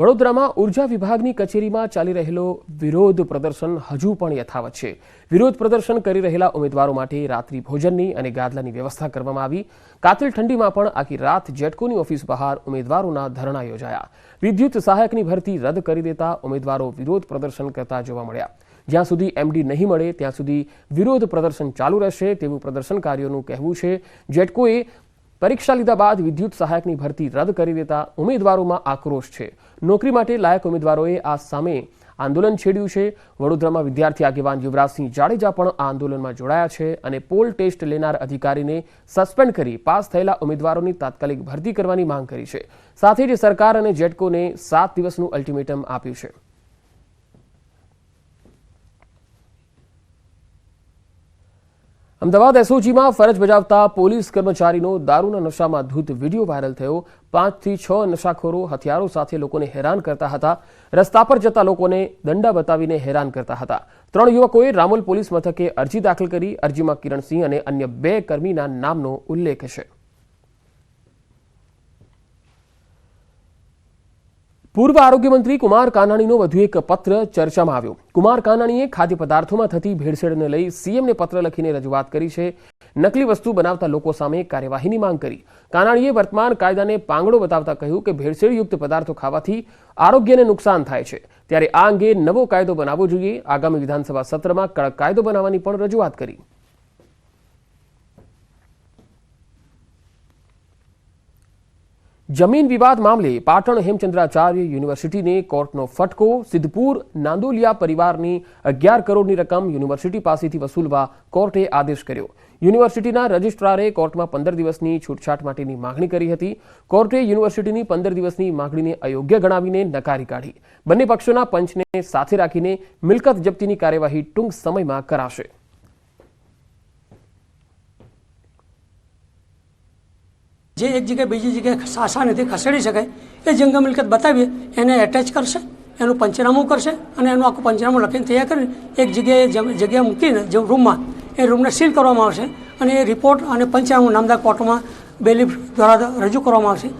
વડોદરામાં ઊર્જા વિભાગની કચેરીમાં ચાલી રહેલો વિરોધ પ્રદર્શન હજુ પણ યથાવત છે. વિરોધ પ્રદર્શન કરી રહેલા ઉમેદવારો માટે રાત્રિ ભોજનની અને ગાદલાની વ્યવસ્થા કરવામાં આવી. કાતિલ ઠંડીમાં પણ આખી રાત જેટકોની ઓફિસ બહાર ઉમેદવારોના ધરણા યોજાયા. વિદ્યુત સહાયકની ભરતી રદ કરી દેતા ઉમેદવારો વિરોધ પ્રદર્શન કરતા જોવા મળ્યા. જ્યાં સુધી એમડી નહીં મળે, ત્યાં સુધી વિરોધ પ્રદર્શન ચાલુ રહેશે તેવું પ્રદર્શનકારીઓનું કહેવું છે. જેટકોએ પરીક્ષા લીધા બાદ વિદ્યુત સહાયકની ભરતી રદ કરી દેતા ઉમેદવારોમાં આક્રોશ છે. નોકરી માટે લાયક ઉમેદવારોએ આ સામે આંદોલન છેડ્યું છે. વડોદરામાં વિદ્યાર્થી આગેવાન યુવરાજસિંહ જાડેજા પણ આ આંદોલનમાં જોડાયા છે અને પોલ ટેસ્ટ લેનાર અધિકારીને સસ્પેન્ડ કરી પાસ થયેલા ઉમેદવારોની તાત્કાલિક ભરતી કરવાની માંગ કરી છે. સાથે જ સરકાર અને જેટકોને સાત દિવસનું અલ્ટિમેટમ આપ્યું છે. અમદાવાદ એસઓજીમાં ફરજ બજાવતા પોલીસ કર્મચારીનો દારૂના નશામાં ધૂત વીડિયો વાયરલ થયો. પાંચથી છ નશાખોરો હથિયારો સાથે લોકોને હેરાન કરતા હતા. રસ્તા પર જતા લોકોને દંડા બતાવીને હેરાન કરતા હતા. ત્રણ યુવકોએ રામોલ પોલીસ મથકે અરજી દાખલ કરી. અરજીમાં કિરણસિંહ અને અન્ય બે કર્મીના નામનો ઉલ્લેખ છે. પૂર્વ આરોગ્ય મંત્રી કુમાર કાનાણીનો વધુ એક પત્ર ચર્ચામાં આવ્યો. કુમાર કાનાણીએ ખાદ્ય પદાર્થોમાં થતી ભેળસેળને લઈ સીએમને પત્ર લખીને રજૂઆત કરી છે. નકલી વસ્તુ બનાવતા લોકો સામે કાર્યવાહીની માંગ કરી. કાનાણીએ વર્તમાન કાયદાને પાંગડો બતાવતા કહ્યું કે ભેળસેળયુક્ત પદાર્થો ખાવાથી આરોગ્યને નુકસાન થાય છે. ત્યારે આ અંગે નવો કાયદો બનાવવો જોઈએ. આગામી વિધાનસભા સત્રમાં કડક કાયદો બનાવવાની પણ રજૂઆત કરી. જમીન વિવાદ મામલે પાટણ હેમચંદ્રાચાર્ય યુનિવર્સિટીને કોર્ટનો ફટકો, સિદ્ધપુર નાંદોલિયા પરિવારની અગિયાર કરોડની રકમ યુનિવર્સિટી પાસેથી વસૂલવા કોર્ટે આદેશ કર્યો. યુનિવર્સિટીના રજિસ્ટ્રારે કોર્ટમાં પંદર દિવસની છૂટછાટ માટેની માગણી કરી હતી. કોર્ટે યુનિવર્સિટીની પંદર દિવસની માગણીને અયોગ્ય ગણાવીને નકારી કાઢી. બંને પક્ષોના પંચને સાથે રાખીને મિલકત જપ્તીની કાર્યવાહી ટૂંક સમયમાં કરાશે. જે એક જગ્યાએ બીજી જગ્યાએ આસાનીથી ખસેડી શકાય એ જંગમ મિલકત બતાવીએ, એને એટેચ કરશે, એનું પંચનામું કરશે અને એનું આખું પંચનામું લખીને તૈયાર કરીને એક જગ્યાએ જગ્યા મૂકીને જે રૂમમાં, એ રૂમને સીલ કરવામાં આવશે અને એ રિપોર્ટ અને પંચનામું નામદાર કોર્ટમાં બેલીફ દ્વારા રજૂ કરવામાં આવશે.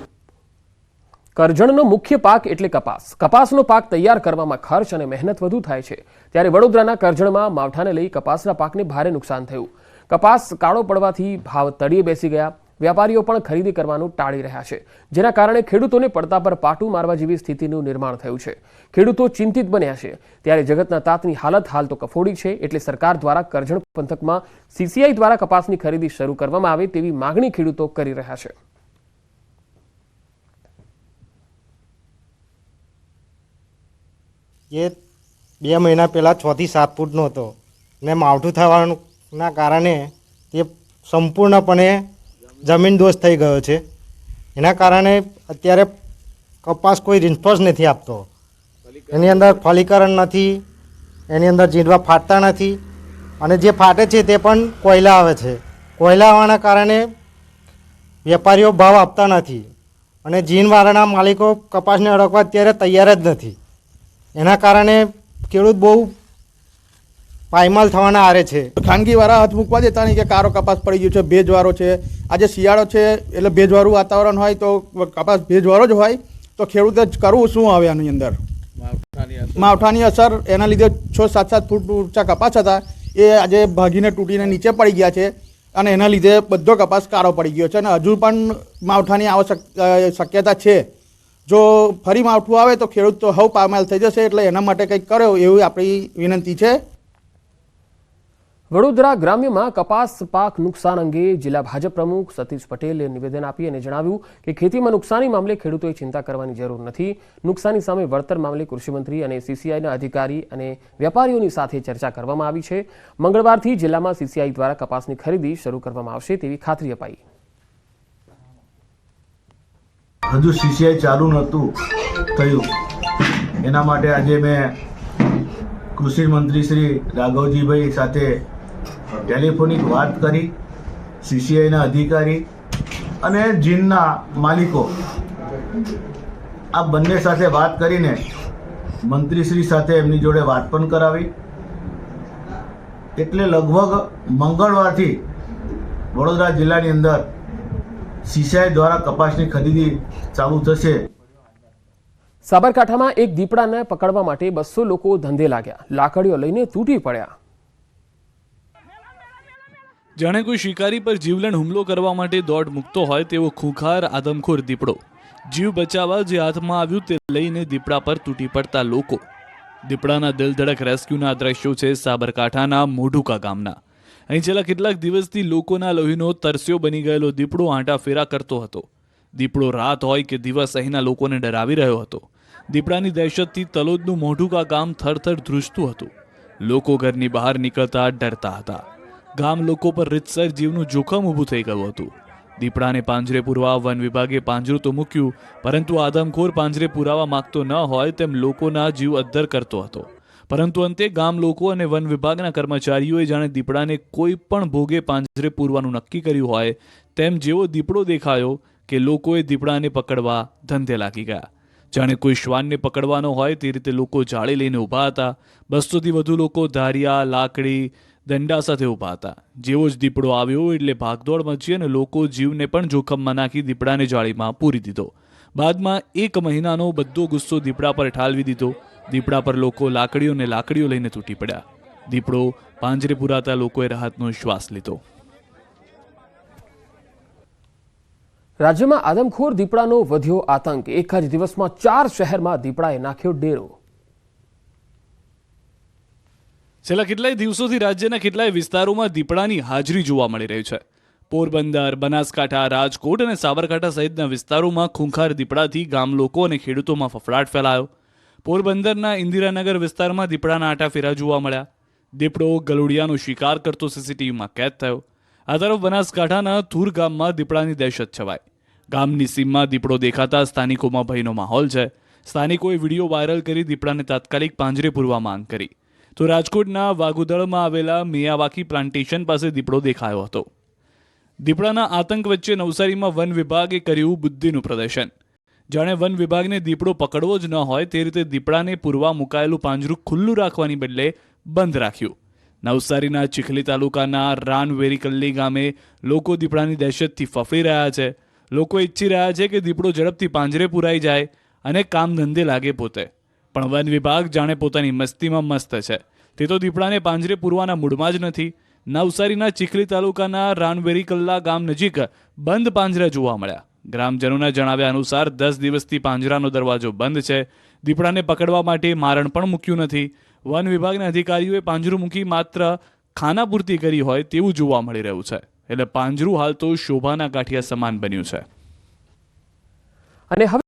કરજણનો મુખ્ય પાક એટલે કપાસ. કપાસનો પાક તૈયાર કરવામાં ખર્ચ અને મહેનત વધુ થાય છે. ત્યારે વડોદરાના કરજણમાં માવઠાને લઈ કપાસના પાકને ભારે નુકસાન થયું. કપાસ કાળો પડવાથી ભાવ તળિયે બેસી ગયા. વ્યાપારીઓ પણ ખરીદી કરવાનું ટાળી રહ્યા છે, જેના કારણે ખેડૂતોને પડતા પર પાટું મારવા જેવી સ્થિતિનું નિર્માણ થયું છે. ખેડૂતો ચિંતિત બન્યા છે, ત્યારે જગતના તાતની હાલત હાલ તો કફોડી છે, એટલે સરકાર દ્વારા કરજણ પંથકમાં સીસીઆઈ દ્વારા કપાસની ખરીદી શરૂ કરવામાં આવે તેવી માગણી ખેડૂતો કરી રહ્યા છે. એ બે મહિના પહેલાં છથી સાત ફૂટનો હતો, ને માવઠું થવાના કારણે તે સંપૂર્ણપણે જમીન દોષ થઈ ગયો છે. એના કારણે અત્યારે કપાસ કોઈ રિસ્પોન્સ નથી આપતો. એની અંદર ફલીકરણ નથી, એની અંદર જીંડવા ફાટતા નથી અને જે ફાટે છે તે પણ કોયલા આવે છે. કોયલા આવવાના કારણે વેપારીઓ ભાવ આપતા નથી અને જીનવાળાના માલિકો કપાસને અડકવા અત્યારે તૈયાર જ નથી. એના કારણે ખેડૂત બહુ પાયમાલ થવાના આરે છે. ખાનગીવાળા હાથ મૂકવા દેતા નહીં કે કારો કપાસ પડી ગયું છે ભેજવાળો છે. આજે શિયાળો છે એટલે ભેજવાળું વાતાવરણ હોય તો કપાસ ભેજવાળો જ હોય તો ખેડૂતે જ કરવું શું આવે આની અંદર? માવઠાની અસર. એના લીધે છ સાત સાત ફૂટ ઊંચા કપાસ હતા. એ આજે ભાગીને તૂટીને નીચે પડી ગયા છે અને એના લીધે બધો કપાસ કાળો પડી ગયો છે અને હજુ પણ માવઠાની આવશ્યક શક્યતા છે. જો ફરી માવઠું આવે તો ખેડૂત તો હવ પામાલ થઈ જશે એટલે એના માટે કંઈક કર્યો એવી આપણી વિનંતી છે. વડોદરા ગ્રામ્યમાં કપાસ પાક નુકસાન અંગે જિલ્લા ભાજપ પ્રમુખ સતીશ પટેલે નિવેદન આપી અને જણાવ્યું કે ખેતીમાં નુકસાની મામલે ખેડૂતોએ ચિંતા કરવાની જરૂર નથી. નુકસાની સામે વળતર મામલે કૃષિમંત્રી અને સીસીઆઈના અધિકારી અને વેપારીઓની સાથે ચર્ચા કરવામાં આવી છે. મંગળવારથી જિલ્લામાં સીસીઆઈ દ્વારા કપાસની ખરીદી શરૂ કરવામાં આવશે તેવી ખાતરી અપાઈ. હજુ સીસીઆઈ ચાલુ નહોતું થયું. એના માટે આજે મેં કૃષિ મંત્રી શ્રી રાઘવજીભાઈ સાથે ટેલિફોનિક વાત કરી સીસીઆઈના અધિકારી અને જીનના માલિકો આ બંને સાથે વાત કરીને મંત્રીશ્રી સાથે એમની જોડે વાત પણ કરાવી. એટલે લગભગ મંગળવારથી વડોદરા જિલ્લાની અંદર સીસીઆઈ દ્વારા કપાસની ખરીદી ચાલુ થશે. સાબરકાંઠામાં એક દીપડાને પકડવા માટે બસો લોકો ધંધે લાગ્યા. લાકડીઓ લઈને તૂટી પડ્યા. જાણે કોઈ શિકારી પર જીવલેણ હુમલો કરવા માટે દોડ મૂકતો હોય તેવો ખૂંખાર, આદમખોર દીપડો. જીવ બચાવવા જે હાથમાં આવ્યું તે લઈને દીપડા પર તૂટી પડતા લોકો. દીપડાના દિલધડક રેસ્ક્યુના દ્રશ્યો છે સાબરકાંઠાના મોઢુકા ગામના. અહીં છેલ્લા કેટલાક દિવસથી લોકોના લોહીનો તરસ્યો બની ગયેલો દીપડો આંટા ફેરા કરતો હતો. દીપડો રાત હોય કે દિવસ અહીંના લોકોને ડરાવી રહ્યો હતો. દીપડાની દહેશતથી તલોદનું મોઢુકા ગામ થરથર ધ્રુજતું હતું. લોકો ઘરની બહાર નીકળતા ડરતા હતા. ગામ લોકો પર રીતસર જીવનું જોખમ ઊભું થઈ ગયું હતું. દીપડાને પાંજરે પૂરવા વન વિભાગે પાંજરું તો મૂક્યું, પરંતુ આદમખોર પાંજરે પુરાવા માંગતો ન હોય તેમ લોકોના જીવ અદ્ધર કરતો હતો. પરંતુ અંતે ગામ લોકો અને વન વિભાગના કર્મચારીઓએ જાણે દીપડાને કોઈ પણ ભોગે પાંજરે પૂરવાનું નક્કી કર્યું હોય, તેમ જેવો દીપડો દેખાયો કે લોકોએ દીપડાને પકડવા ધંધે લાગી ગયા. જાણે કોઈ શ્વાનને પકડવાનો હોય તે રીતે લોકો જાળી લઈને ઊભા હતા. બસોથી વધુ લોકો ધારિયા, લાકડી દંડા સાથે ઊભા હતા. જેવો જ દીપડો આવ્યો એટલે ભાગદોડ મચી અને લોકો જીવને પણ જોખમમાં નાખી દીપડાને જાળીમાં પૂરી દીધો. બાદમાં એક મહિનાનો બધો ગુસ્સો દીપડા પર ઠાલવી દીધો. દીપડા પર લોકો લાકડીઓ ને લાકડીઓ લઈને તૂટી પડ્યા. દીપડો પાંજરે પુરાતા લોકોએ રાહતનો શ્વાસ લીધો. રાજ્યમાં આદમખોર દીપડાનો વધ્યો આતંક. એક જ દિવસમાં ચાર શહેરમાં દીપડાએ નાખ્યો ડેરો. છેલ્લા કેટલાય દિવસોથી રાજ્યના કેટલાય વિસ્તારોમાં દીપડાની હાજરી જોવા મળી રહી છે. પોરબંદર, બનાસકાંઠા, રાજકોટ અને સાબરકાંઠા સહિતના વિસ્તારોમાં ખૂંખાર દીપડાથી ગામ લોકો અને ખેડૂતોમાં ફફડાટ ફેલાયો. પોરબંદરના ઇન્દિરાનગર વિસ્તારમાં દીપડાના આટાફેરા જોવા મળ્યા. દીપડો ગલુડિયાનો શિકાર કરતો સીસીટીવીમાં કેદ થયો. આ તરફ બનાસકાંઠાના થુર ગામમાં દીપડાની દહેશત છવાઈ. ગામની સીમમાં દીપડો દેખાતા સ્થાનિકોમાં ભયનો માહોલ છે. સ્થાનિકોએ વીડિયો વાયરલ કરી દીપડાને તાત્કાલિક પાંજરે પૂરવા માંગ કરી. તો રાજકોટના વાગુદળમાં આવેલા મિયાવાકી પ્લાન્ટેશન પાસે દીપડો દેખાયો હતો. દીપડાના આતંક વચ્ચે નવસારીમાં વન વિભાગે કર્યું બુદ્ધિનું પ્રદર્શન. જાણે વન વિભાગને દીપડો પકડવો જ ન હોય તે રીતે દીપડાને પૂરવા મુકાયેલું પાંજરું ખુલ્લું રાખવાની બદલે બંધ રાખ્યું. નવસારીના ચીખલી તાલુકાના રાનવેરીકલ્લી ગામે લોકો દીપડાની દહેશતથી ફફડી રહ્યા છે. લોકો ઈચ્છી રહ્યા છે કે દીપડો ઝડપથી પાંજરે પુરાઈ જાય અને કામ ધંધે લાગે પોતે. પણ વન વિભાગ જાણે પોતાની મસ્તીમાં મસ્ત છે. તે તો દીપડાને પાંજરે પૂરવાના મૂડમાં જ નથી. નવસારીના ચીખલી તાલુકાના રાનવેરી કલ્લા ગામ નજીક બંધ પાંજરા જોવા મળ્યા. ગ્રામજનોના જણાવ્યા અનુસાર દસ દિવસથી પાંજરાનો દરવાજો બંધ છે. દીપડાને પકડવા માટે મારણ પણ મૂક્યું નથી. વન વિભાગના અધિકારીઓએ પાંજરું મૂકી માત્ર ખાનાપૂર્તિ કરી હોય તેવું જોવા મળી રહ્યું છે. એટલે પાંજરું હાલ તો શોભાના કાંઠિયા સમાન બન્યું છે. અને હવે